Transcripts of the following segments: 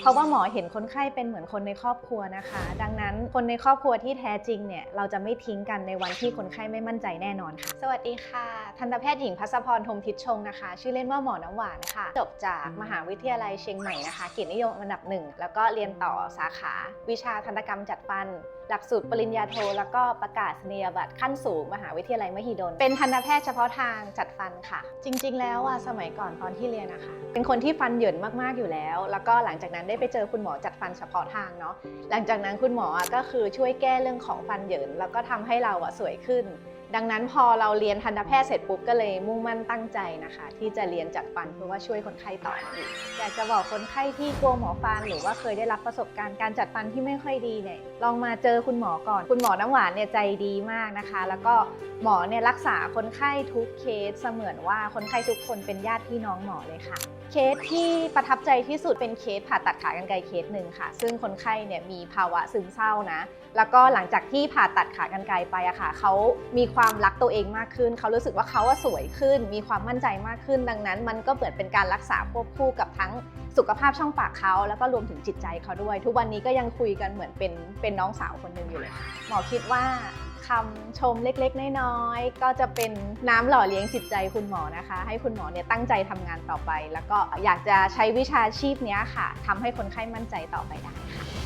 เพราะว่าหมอเห็นคนไข้เป็นเหมือนคนในครอบครัวนะคะ ดังนั้นคนในครอบครัวที่แท้จริงเนี่ยเราจะไม่ทิ้งกันในวันที่คนไข้ไม่มั่นใจแน่นอนค่ะ สวัสดีค่ะ ทันตแพทย์หญิงพัสพรธมทิศชงนะคะ ชื่อเล่นว่าหมอน้ำหวานค่ะ จบจากมหาวิทยาลัยเชียงใหม่นะคะเกียรตินิยมอันดับหนึ่งแล้วก็เรียนต่อสาขา วิชาทันตกรรมจัดฟัน หลักสูตรปริญญาโท แล้วก็ประกาศนียบัตรขั้นสูง มหาวิทยาลัยมหิดล เป็นทันตแพทย์เฉพาะทางจัดฟันค่ะ จริง ๆ แล้วอะสมัยก่อนตอนที่เรียนนะคะ เป็นคนที่ฟันเหยินมากๆอยู่แล้ว แล้วก็หลังจากนั้นได้ไปเจอคุณหมอจัดฟันเฉพาะทางเนาะหลังจากนั้นคุณหมออะก็คือช่วยแก้เรื่องของฟันเหยินแล้วก็ทำให้เราอะสวยขึ้น ดังนั้นพอเราเรียนทันตแพทย์เสร็จปุ๊บก็เลยมุ่งมั่นตั้งใจนะคะ ที่จะเรียนจัดฟันเพื่อว่าช่วยคนไข้ต่ออีกอยากจะบอกคนไข้ที่กลัวหมอฟันหรือว่าเคยได้รับประสบการณ์การจัดฟันที่ไม่ค่อยดีเนี่ยลองมาเจอคุณหมอก่อน คุณหมอน้ำหวานเนี่ยใจดีมากนะคะ แล้วก็หมอเนี่ยรักษาคนไข้ทุกเคสเสมือนว่าคนไข้ทุกคนเป็นญาติพี่น้องหมอเลยค่ะ เคสที่ประทับใจที่สุดเป็นเคสผ่าตัดขากรรไกรเคสหนึ่งค่ะ ซึ่งคนไข้เนี่ยมีภาวะซึมเศร้านะ แล้วก็หลังจากที่ผ่าตัดขากรรไกรไปอะค่ะเขามีความความรักตัวเองมากขึ้น เขารู้สึกว่าเขาสวยขึ้น มีความมั่นใจมากขึ้น ดังนั้น มันก็เหมือนเป็นการรักษาควบคู่กับทั้งสุขภาพช่องปากเขาแล้วก็รวมถึงจิตใจเขาด้วย ทุกวันนี้ก็ยังคุยกันเหมือนเป็นเป็นน้องสาวคนหนึ่งอยู่เลย หมอคิดว่าคำชมเล็กๆ น้อยๆ ก็จะเป็นน้ำหล่อเลี้ยงจิตใจคุณหมอนะคะ ให้คุณหมอเนี่ยตั้งใจทำงานต่อไป แล้วก็อยากจะใช้วิชาชีพนี้ค่ะทำให้คนไข้มั่นใจต่อไปได้ค่ะ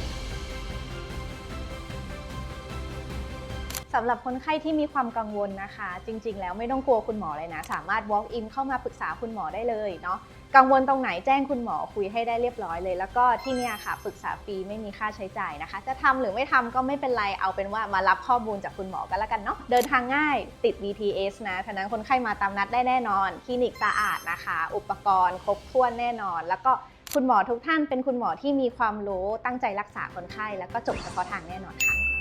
สำหรับคนไข้ที่มีความกังวลนะคะ จริง ๆ แล้วไม่ต้องกลัวคุณหมอเลยนะ สามารถ walk in เข้ามาปรึกษาคุณหมอได้เลยเนาะกังวลตรงไหนแจ้งคุณหมอคุยให้ได้เรียบร้อยเลย แล้วก็ที่นี่ค่ะปรึกษาฟรีไม่มีค่าใช้จ่ายนะคะ จะทำหรือไม่ทำก็ไม่เป็นไรเอาเป็นว่ามารับข้อมูลจากคุณหมอกันแล้วกันเนาะเดินทางง่ายติด BTS นะฉะนั้นคนไข้มาตามนัดได้แน่นอนคลินิกสะอาดนะคะ อุปกรณ์ครบถ้วนแน่นอน แล้วก็คุณหมอทุกท่านเป็นคุณหมอที่มีความรู้ตั้งใจรักษาคนไข้ แล้วก็จบเฉพาะทางแน่นอนค่ะ